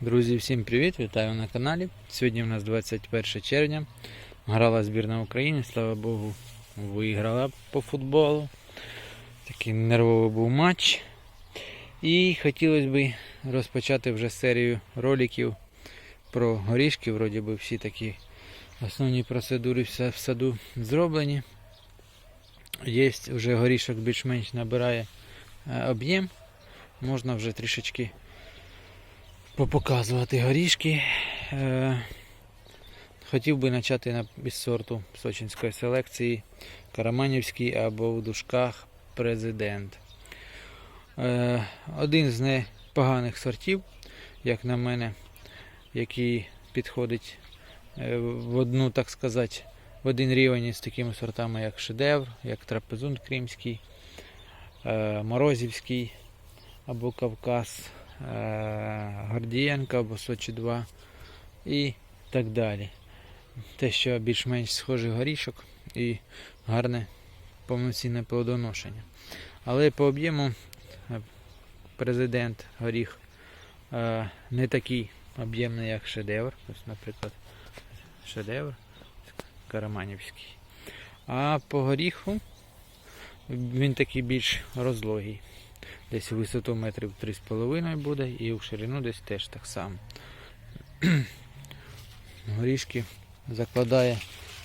Друзі, всім привіт! Вітаю на каналі. Сьогодні у нас 21 червня. Грала збірна України, слава Богу, виграла по футболу. Такий нервовий був матч. І хотілося б розпочати вже серію роликів про горішки. Вроді би всі такі основні процедури в саду зроблені. Є вже горішок більш-менш набирає е, об'єм. Можна вже трішечки попоказувати горішки. Е, Хотів би почати із сорту сочинської селекції Караманівський або в дужках президент. Е, Один з непоганих сортів, як на мене, який підходить е, в одну, так сказати, в один рівень з такими сортами, як шедевр, як трапезунд кримський, морозівський або Кавказ, Гордієнка або Сочі 2 і так далі. Те, що більш-менш схожий горішок і гарне повноцінне плодоношення. Але по об'єму е, президент горіх е, не такий об'ємний, як шедевр. Ось, наприклад, шедевр Караманівський. А по горіху він такий більш розлогий. Десь у висоту метрів 3,5 буде і в ширину десь теж так само. Горішки закладає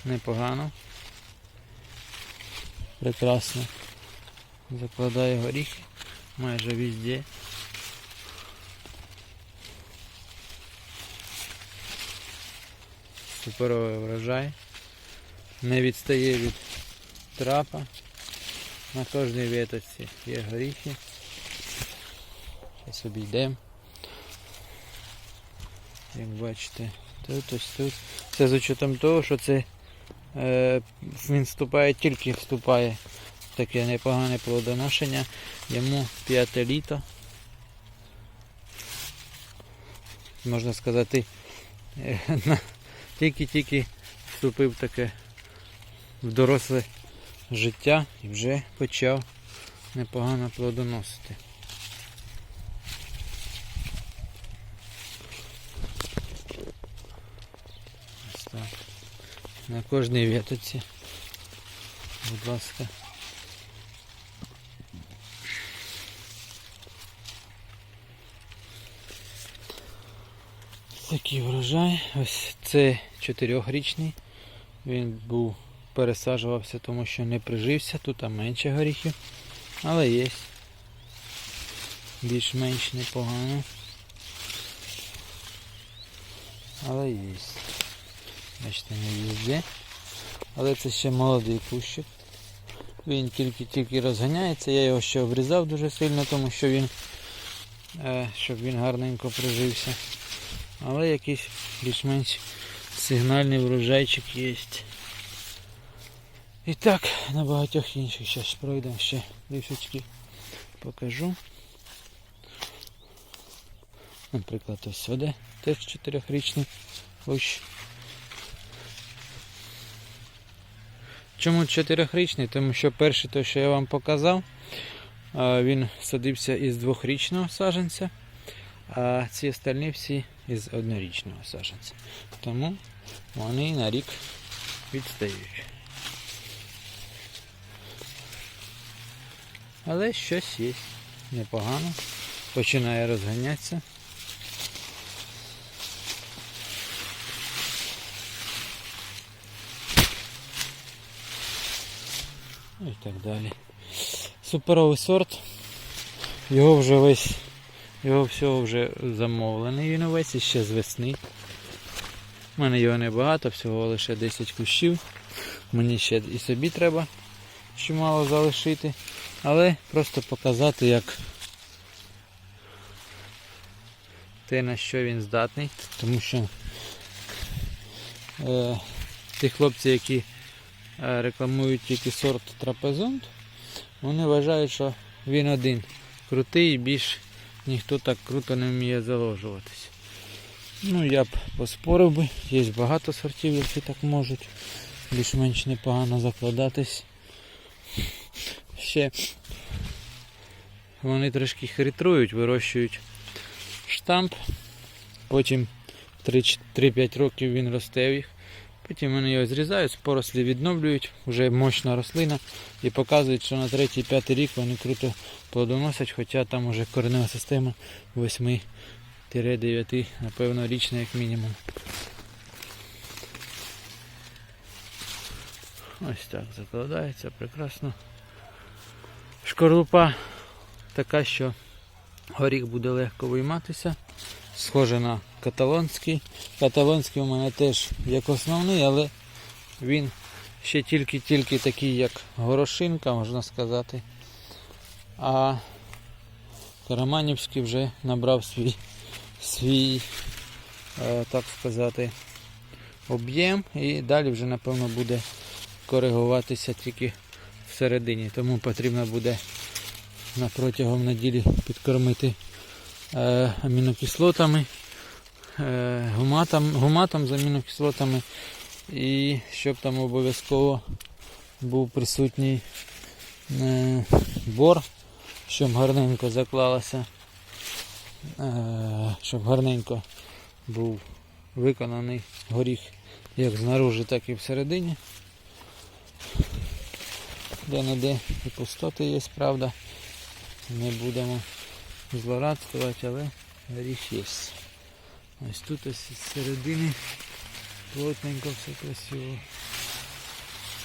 непогано. Прекрасно. Закладає горіхи майже везде. Суперовий врожай. Не відстає від трапа. На кожній веточці є горіхи. Зараз обійдемо. Як бачите, тут ось тут. Це з учетом того, що це е, він вступає, тільки вступає в таке непогане плодоношення. Йому п'яте літо. Можна сказати, е, тільки-тільки вступив таке в доросле життя і вже почав непогано плодоносити. Ось так. На кожній ветоці. Будь ласка. Такий врожай. Ось це чотирьохрічний. Він був пересаджувався, тому що не прижився, тут менше горіхів. Але є. Більш-менш непогано. Але є. Бачите, не везде. Але це ще молодий кущик. Він тільки-тільки розганяється. Я його ще обрізав дуже сильно, тому що він, е, щоб він гарненько прижився. Але якийсь більш-менш сигнальний врожайчик є. І так, на багатьох інших зараз пройдемо ще трішечки покажу. Наприклад, ось сюди теж чотирьохрічний кущ. Чому чотирьохрічний? Тому що перший той, що я вам показав, він садився із двохрічного саджанця, а ці остальні всі із однорічного саджанця. Тому вони на рік відстають. Але щось є непогано. Починає розганятися. І так далі. Суперовий сорт. Його вже весь, його всього вже замовлений він увесь іще з весни. У мене його небагато, всього лише 10 кущів. Мені ще і собі треба чимало залишити. Але просто показати, як те, на що він здатний, тому що е, ті хлопці, які е, рекламують тільки сорт трапезунд, вони вважають, що він один крутий і більш ніхто так круто не вміє заложуватись. Ну, я б поспорив би, є багато сортів, які так можуть більш-менш непогано закладатись. Ще вони трошки хитрують, вирощують штамп Потім 3-5 років він росте в їх. Потім вони його зрізають, порослі відновлюють, вже мощна рослина і показують, що на 3-5 рік вони круто плодоносять, хоча там уже коренева система 8-9, напевно, річна як мінімум. Ось так закладається прекрасно. Шкорлупа така, що горіх буде легко вийматися. Схоже на каталонський. Каталонський у мене теж як основний, але він ще тільки-тільки такий, як горошинка, можна сказати. А Караманівський вже набрав свій, свій е, так сказати, об'єм і далі вже, напевно, буде коригуватися тільки всередині. Тому потрібно буде на протягом неділі підкормити е, амінокислотами, е, гуматом, гуматом з амінокислотами і щоб там обов'язково був присутній е, бор, щоб гарненько заклалося, е, щоб гарненько був виконаний горіх як знаружи, так і всередині. Де-не-де і пустоти є, правда. Не будемо злорадствувати, але горіх є. Ось тут ось з середини плотненько все красиво.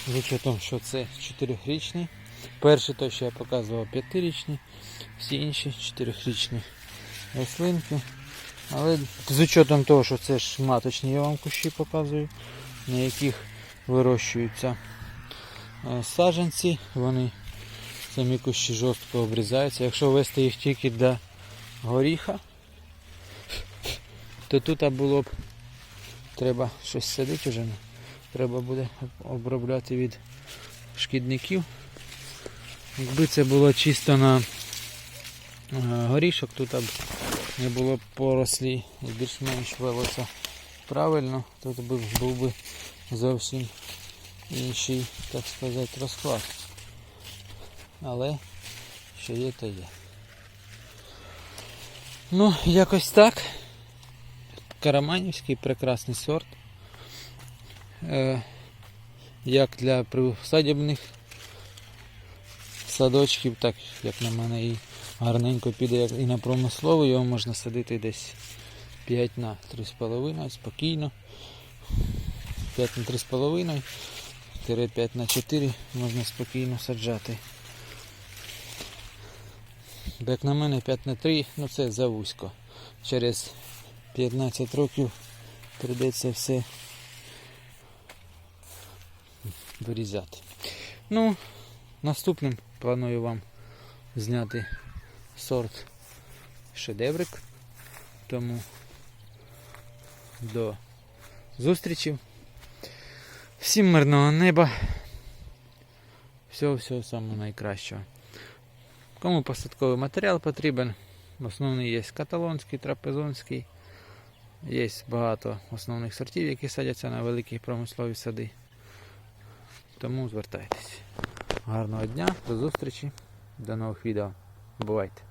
З учетом, що це 4-річний. Перший той, що я показував 5-річний, всі інші 4-річні рослинки. Але з учетом того, що це ж маточні, я вам кущі показую, на яких вирощуються саджанці, вони самі кущі жорстко обрізаються. Якщо вести їх тільки для горіха, то тут було б треба щось садити вже. Треба буде обробляти від шкідників. Якби це було чисто на горішок, тут б не було б порослі і більш-менш велося правильно, тут був би зовсім інший, так сказати, розклад. Але що є, то є. Ну, якось так. Караманівський прекрасний сорт. Е, як для садібних садочків, так як на мене і гарненько піде як і на промисловий, його можна садити десь 5 на 3,5 спокійно. 5 на 3,5, 5 на 4 можна спокійно саджати. Як на мене 5 на 3, ну це завузько. Через 15 років прийдеться все вирізати. Ну, наступним планую вам зняти сорт шедеврик. Тому до зустрічі. Всім мирного неба. Всього-всього самого найкращого. Кому посадковий матеріал потрібен, основний є каталонський, трапезонський. Є багато основних сортів, які садяться на великі промислові сади. Тому звертайтесь. Гарного дня, до зустрічі, до нових відео. Бувайте!